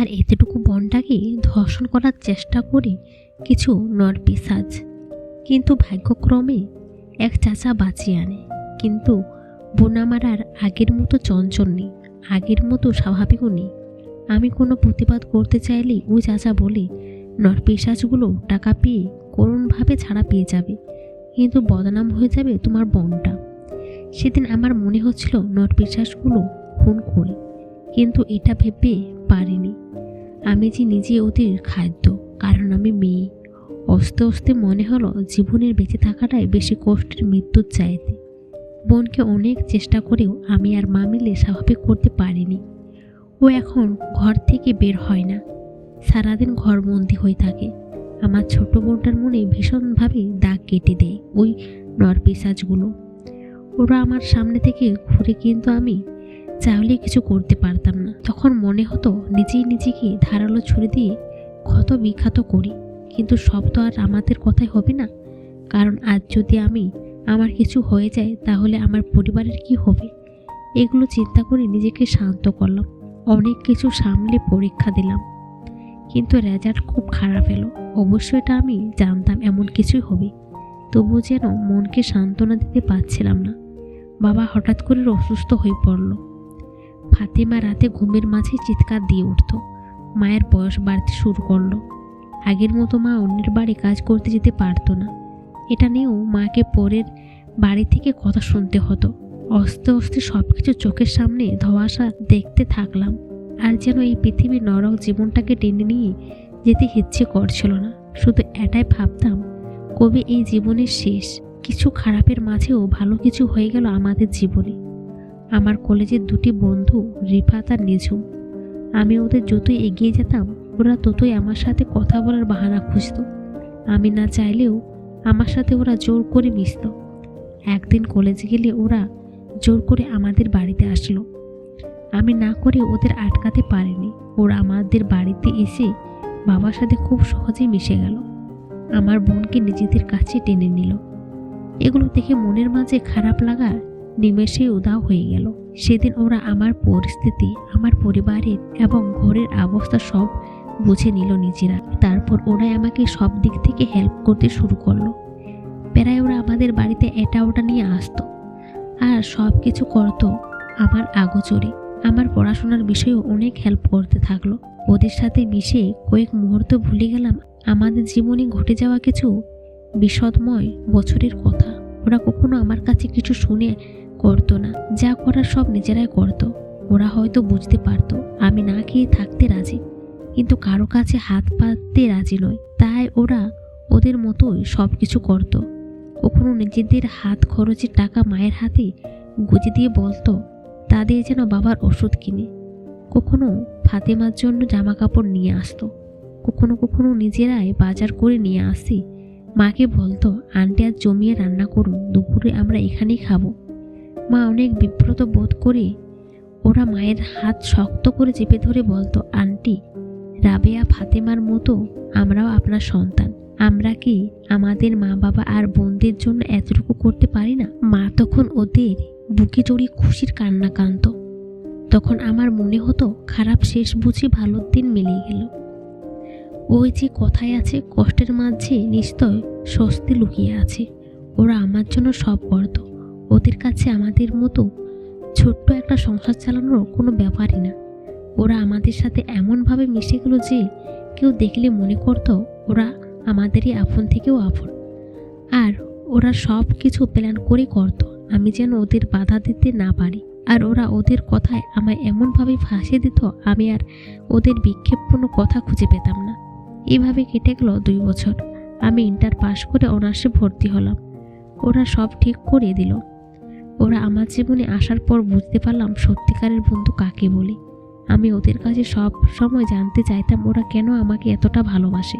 আমার এতটুকু বনটাকে ধর্ষণ করার চেষ্টা করে কিছু নর পিসাজ কিন্তু ভাগ্যক্রমে এক চাচা বাঁচিয়ে আনে। কিন্তু বোন আমার আর আগের মতো চঞ্চল নেই, আগের মতো স্বাভাবিকও নেই। আমি কোনো প্রতিবাদ করতে চাইলেই ওই চাচা বলে নর পিসাজগুলো টাকা পেয়ে করুণভাবে ছাড়া পেয়ে যাবে, কিন্তু বদনাম হয়ে যাবে তোমার বনটা। সেদিন আমার মনে হচ্ছিল নর পিসাজগুলো খুন করি। কিন্তু এটা ভেবে পারিনি। আমি যে নিজে ওদের খাদ্য, কারণ আমি মেয়ে। অস্তে অস্তে মনে হলো জীবনের বেঁচে থাকাটাই বেশি কষ্টের মৃত্যুর চাইতে। বোনকে অনেক চেষ্টা করেও আমি আর মা মিলে স্বাভাবিক করতে পারিনি। ও এখন ঘর থেকে বের হয় না। সারাদিন ঘরবন্দি হয়ে থাকে। আমার ছোট বোনটার মনে ভীষণভাবে দাগ কেটে দেয় ওই নরপিসাজগুলো। ওরা আমার সামনে থেকে ঘুরে কিন্তু আমি চাইলে কিছু করতে পারতাম না। তখন মনে হতো নিজেই নিজেকে ধারালো ছুরি দিয়ে ক্ষত বিখ্যাত করি। কিন্তু সব তো আর আমাদের কথাই হবে না। কারণ আজ যদি আমি আমার কিছু হয়ে যায়, তাহলে আমার পরিবারের কি হবে? এগুলো চিন্তা করে নিজেকে শান্ত করলাম। অনেক কিছু সামলে পরীক্ষা দিলাম। কিন্তু রেজাল্ট খুব খারাপ এলো। অবশ্যই এটা আমি জানতাম এমন কিছুই হবে। তবু যেন মনকে সান্ত্বনা দিতে পারছিলাম না। বাবা হঠাৎ করে অসুস্থ হয়ে পড়ল। ফাতেমা রাতে ঘুমের মাঝে চিৎকার দিয়ে উঠত। মায়ের বয়স বাড়তে শুরু করল। আগের মতো মা অন্যের বাড়ি কাজ করতে যেতে পারতো না। এটা নিয়েও মাকে পরের বাড়ি থেকে কথা শুনতে হতো। অস্তে অস্তে সব কিছু চোখের সামনে ধোয়াশা দেখতে থাকলাম। আর যেন এই পৃথিবীর নরক জীবনটাকে টেনে নিয়ে যেতে ইচ্ছে করছিল না। শুধু এটাই ভাবতাম, কবে এই জীবনের শেষ? কিছু খারাপের মাঝেও ভালো কিছু হয়ে গেল আমাদের জীবনে। আমার কলেজের দুটি বন্ধু রিফাত আর নিঝুম। আমি ওদের যতই এগিয়ে যেতাম, ওরা ততই আমার সাথে কথা বলার বাহানা খুঁজত। আমি না চাইলেও আমার সাথে ওরা জোর করে মিশত। একদিন কলেজে গেলে ওরা জোর করে আমাদের বাড়িতে আসলো। আমি না করে ওদের আটকাতে পারিনি। ওরা আমাদের বাড়িতে এসে বাবার সাথে খুব সহজেই মিশে গেল। আমার বোনকে নিজেদের কাছে টেনে নিল। এগুলো দেখে মনের মাঝে খারাপ লাগা নিমেষে উদাও হয়ে গেল। সেদিন ওরা আমার পরিস্থিতি, আমার পরিবারের এবং ঘরের অবস্থা সব বুঝে নিল নিজেরা। তারপর ওরাই আমাকে সব দিক থেকে হেল্প করতে শুরু করল। প্রায় ওরা আমাদের বাড়িতে এটা ওটা নিয়ে আসতো। আর সব কিছু করতো আমার আগোচরে। আমার পড়াশোনার বিষয়েও অনেক হেল্প করতে থাকল। ওদের সাথে মিশে কয়েক মুহূর্ত ভুলে গেলাম। আমাদের জীবনে ঘটে যাওয়া কিছু বিষদময় বছরের কথা। ওরা কখনো আমার কাছে কিছু শুনে করতো না। যা করার সব নিজেরাই করতো। ওরা হয়তো বুঝতে পারতো, আমি না খেয়ে থাকতে রাজি। কিন্তু কারও কাছে হাত পাততে রাজি নয়। তাই ওরা ওদের মতোই সব কিছু করতো। কখনো নিজেদের হাত খরচের টাকা মায়ের হাতে গুজে দিয়ে বলতো, তা দিয়ে যেন বাবার ওষুধ কিনে। কখনো ফাতেমার জন্য জামা কাপড় নিয়ে আসতো। কখনো কখনো নিজেরাই বাজার করে নিয়ে আসি। মাকে বলতো, আন্টি আর জমিয়ে রান্না করুন, দুপুরে আমরা এখানেই খাব। মা অনেক বিব্রত বোধ করে। ওরা মায়ের হাত শক্ত করে চেপে ধরে বলতো, আন্টি, রাবেয়া, ফাতেমার মতো আমরাও আপনার সন্তান। আমরা কি আমাদের মা বাবা আর বোনদের জন্য এতটুকু করতে পারি না? মা তখন ওদের বুকে জড়িয়ে খুশির কান্না কান্ত তখন আমার মনে হতো, খারাপ শেষ বুঝি ভালোর দিন মিলিয়ে গেল। ওই যে কথায় আছে, কষ্টের মাঝে নিশ্চয় স্বস্তি লুকিয়ে আছে। ওরা আমার জন্য সব করত। ওদের কাছে আমাদের মতো ছোট্ট একটা সংসার চালানোর কোনো ব্যাপারই না। ওরা আমাদের সাথে এমনভাবে মিশে গেল যে কেউ দেখলে মনে করতো ওরা আমাদেরই আপন থেকেও আপন। আর ওরা সব কিছু প্ল্যান করে করতো, আমি যেন ওদের বাধা দিতে না পারি। আর ওরা ওদের কথায় আমায় এমনভাবে ফাঁসিয়ে দিত, আমি আর ওদের বিক্ষেপপূর্ণ কথা খুঁজে পেতাম না। এভাবে কেটে গেল দুই বছর। আমি ইন্টার পাশ করে অনার্সে ভর্তি হলাম। ওরা সব ঠিক করে দিল। ওরা আমার জীবনে আসার পর বুঝতে পারলাম সত্যিকারের বন্ধু কাকে বলি। আমি ওদের কাছে সব সময় জানতে চাইতাম ওরা কেন আমাকে এতটা ভালোবাসে।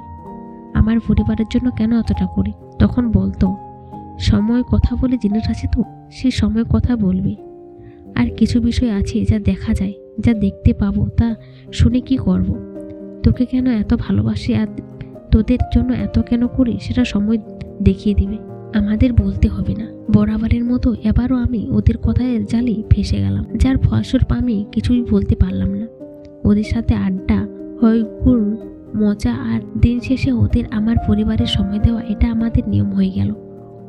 আমার পরিবারের জন্য কেন এতটা করি? তখন বলতো, সময় কথা বলে জিনিস আছে তো? সে সময় কথা বলবে। আর কিছু বিষয় আছে যা দেখা যায়, যা দেখতে পাবো, তা শুনে কি করব। তোকে কেন এত ভালোবাসি আর তোদের জন্য এত কেন করি? সেটা সময় দেখিয়ে দিবে। আমাদের বলতে হবে না। বরাবরের মতো এবারও আমি ওদের কথায় জালি ফেসে গেলাম, যার ফলস্বরূপ আমি কিছুই বলতে পারলাম না। ওদের সাথে আড্ডা হইগুর মজা আর দিন শেষে ওদের আমার পরিবারের সময় দেওয়া এটা আমাদের নিয়ম হয়ে গেল।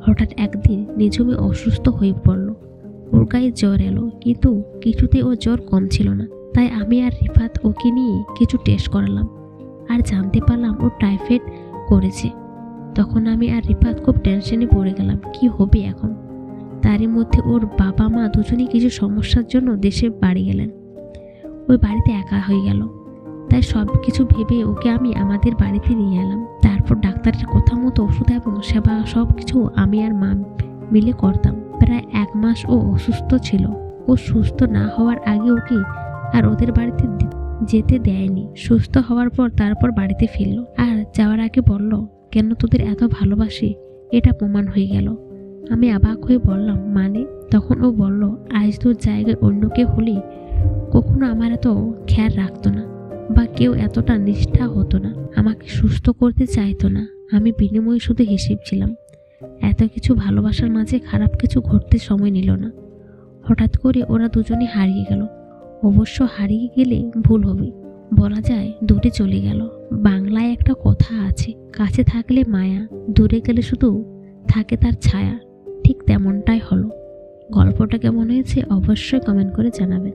হঠাৎ একদিন নিজমে অসুস্থ হয়ে পড়ল। ওর গায়ে জ্বর এলো, কিন্তু কিছুতে ও জ্বর কম ছিল না। তাই আমি আর রিফাত ওকে নিয়ে কিছু টেস্ট করালাম। আর জানতে পারলাম ও টাইফয়েড করেছে। তখন আমি আর রিফাত খুব টেনশনে পড়ে গেলাম, কি হবে এখন? তারই মধ্যে ওর বাবা মা দুজনেই কিছু সমস্যার জন্য দেশে বাড়ি গেলেন ওই বাড়িতে একা হয়ে গেল। তাই সব কিছু ভেবে ওকে আমি আমাদের বাড়িতে নিয়ে এলাম। তারপর ডাক্তারের কথা মতো ওষুধ এবং সেবা সব কিছু আমি আর মা মিলে করতাম। প্রায় এক মাস ও অসুস্থ ছিল। ও সুস্থ না হওয়ার আগে ওকে আর ওদের বাড়িতে যেতে দেয়নি। সুস্থ হওয়ার পর তারপর বাড়িতে ফিরল। আর যাওয়ার আগে বলল কেন তোদের এত ভালোবাসি? এটা প্রমাণ হয়ে গেল। আমি অবাক হয়ে বললাম মানে? তখন ও বলল, আজ তোর জায়গায় অন্য কেউ হলে কখনো আমার এত খেয়াল রাখতো না বা কেউ এতটা নিষ্ঠা হতো না, আমাকে সুস্থ করতে চাইতো না। আমি বিনিময়ে শুধু হিসেব ছিলাম এত কিছু ভালোবাসার মাঝে খারাপ কিছু ঘটতে সময় নিল না। হঠাৎ করে ওরা দুজনে হারিয়ে গেল। অবশ্য হারিয়ে গেলে ভুল হবে, বলা যায় দূরে চলে গেল। বাংলায় একটা কথা আছে, কাছে থাকলে মায়া, দূরে গেলে শুধু থাকে তার ছায়া। ঠিক তেমনটাই হলো। গল্পটা কেমন হয়েছে অবশ্যই কমেন্ট করে জানাবেন।